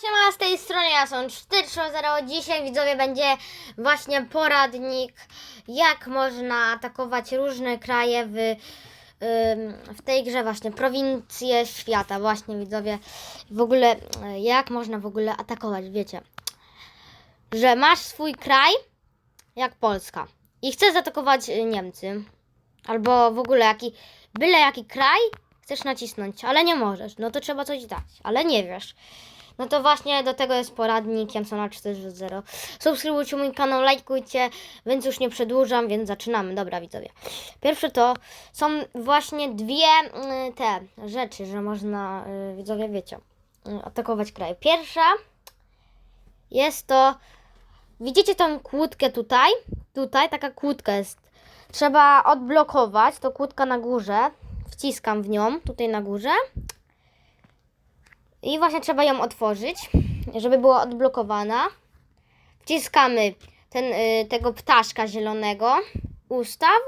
Siema, z tej strony ja są 430. Dzisiaj widzowie będzie właśnie poradnik, jak można atakować różne kraje w, w tej grze właśnie, prowincje świata. Właśnie widzowie, w ogóle e, jak można w ogóle atakować, wiecie, że masz swój kraj, jak Polska i chcesz zaatakować y, Niemcy, albo w ogóle jaki, byle jaki kraj chcesz nacisnąć, ale nie możesz, no to trzeba coś dać, ale nie wiesz. No to właśnie do tego jest poradnik Jamsona 4.0. Subskrybujcie mój kanał, lajkujcie, więc już nie przedłużam, więc zaczynamy. Dobra widzowie. Pierwsze to są właśnie dwie y, te rzeczy, że można, y, widzowie wiecie, y, atakować kraj. Pierwsza jest to, widzicie tą kłódkę tutaj? Tutaj taka kłódka jest. Trzeba odblokować, to kłódka na górze. Wciskam w nią, tutaj na górze. I właśnie trzeba ją otworzyć, żeby była odblokowana. Wciskamy ten, y, tego ptaszka zielonego, ustaw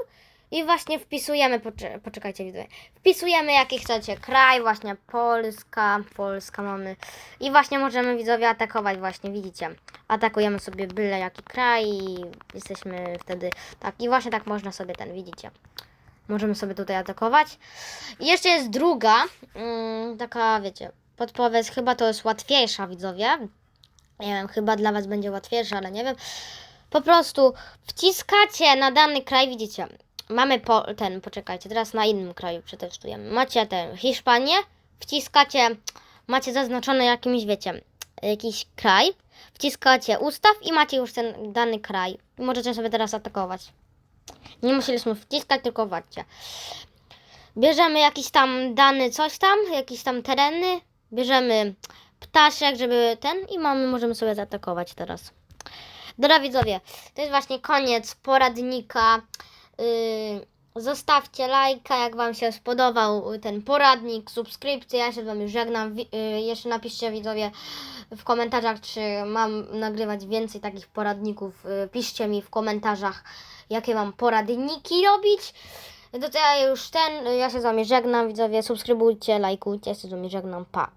i właśnie wpisujemy, poczek- poczekajcie widzowie, wpisujemy jaki chcecie kraj, właśnie Polska, Polska mamy i właśnie możemy widzowie atakować właśnie, widzicie, atakujemy sobie byle jaki kraj i jesteśmy wtedy, tak i właśnie tak można sobie ten, widzicie. Możemy sobie tutaj atakować. I jeszcze jest druga, mm, taka, wiecie, podpowiedź, chyba to jest łatwiejsza, widzowie. Nie wiem, chyba dla Was będzie łatwiejsza, ale nie wiem. Po prostu wciskacie na dany kraj, widzicie. Mamy po, ten, poczekajcie, teraz na innym kraju przetestujemy. Macie ten Hiszpanię, wciskacie, macie zaznaczony jakimś, wiecie, jakiś kraj. Wciskacie ustaw i macie już ten dany kraj. I możecie sobie teraz atakować. Nie musieliśmy wciskać, tylko wadźcie. Bierzemy jakiś tam dany coś tam, jakieś tam tereny, bierzemy ptaszek, żeby ten i mamy, możemy sobie zaatakować teraz. Dobra widzowie, to jest właśnie koniec poradnika. Yy, zostawcie lajka, jak Wam się spodobał ten poradnik, subskrypcję. Ja się z Wami żegnam. Wi- yy, jeszcze napiszcie widzowie w komentarzach, czy mam nagrywać więcej takich poradników. Yy, piszcie mi w komentarzach, jakie mam poradniki robić. To ja już ten, ja się z Wami żegnam, widzowie. Subskrybujcie, lajkujcie, ja się z Wami żegnam. Pa.